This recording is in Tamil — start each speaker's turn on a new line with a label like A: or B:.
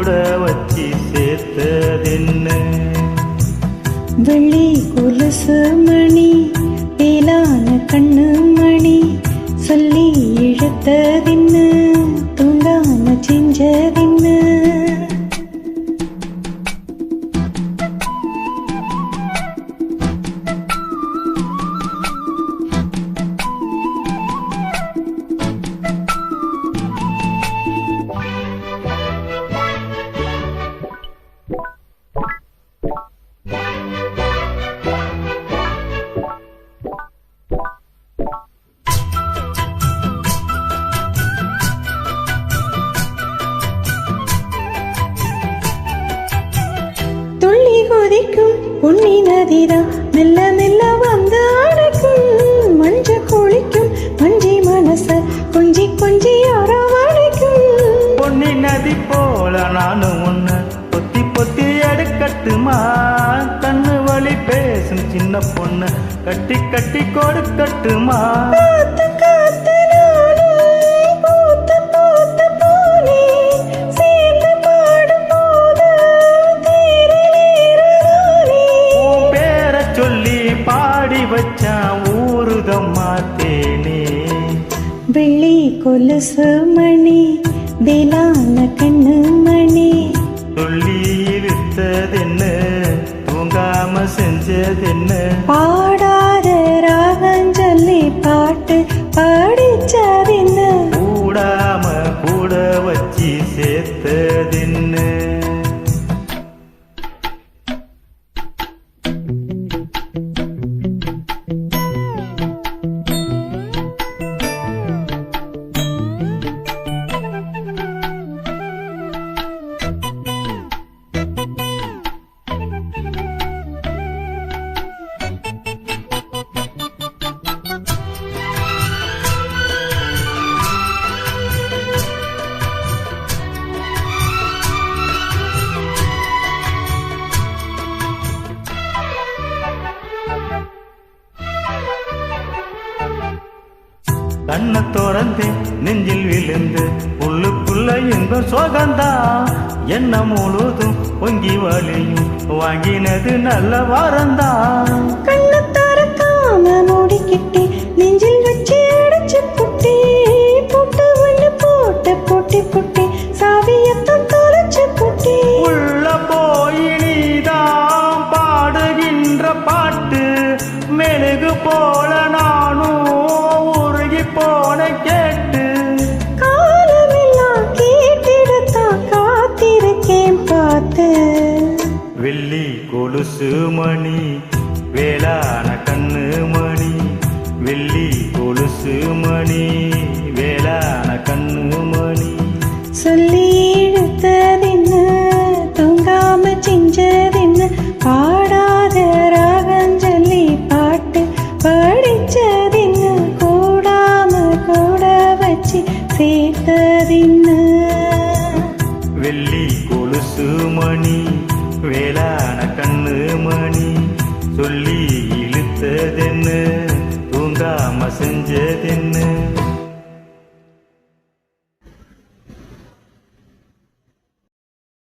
A: கூட வச்சு சேர்த்ததென்ன.
B: வெள்ளி குலசமணி கொதிக்கும் உன்னி நதிதான் மெல்ல மெல்ல வந்து அடைக்கும் மஞ்ச குளிக்கும். மஞ்சி மனச கொஞ்சி கொஞ்சி அரவணைக்கும்.
A: பொன்னி நதி போல நானும் உன்னை பொத்தி பொத்தி எடுக்கட்டுமா? கண்ணு வழி பேசும் சின்ன பொண்ணு கட்டி கட்டி கொடுக்கட்டுமா?
B: கொலுசு மணி வேளான கண்ணு மணி.
A: சொல்லி இழுத்ததென்ன? தூங்காம செஞ்சதென்ன?
B: பாடாத ராகஞ்சொல்லி பாட்டு பாடிச்சதின்ன?
A: கூடாம கூட வச்சு சேர்த்ததென்ன? கண்ணை திறந்து நெஞ்சில் விழுந்து உள்ளுக்குள்ள இன்பம் சோகந்தான் என்ன முழுதும் பொங்கி வலியும் வாங்கினது நல்ல வாரந்தான் கொலுசு
B: சொல்லி இழுத்ததென்ன தூங்காம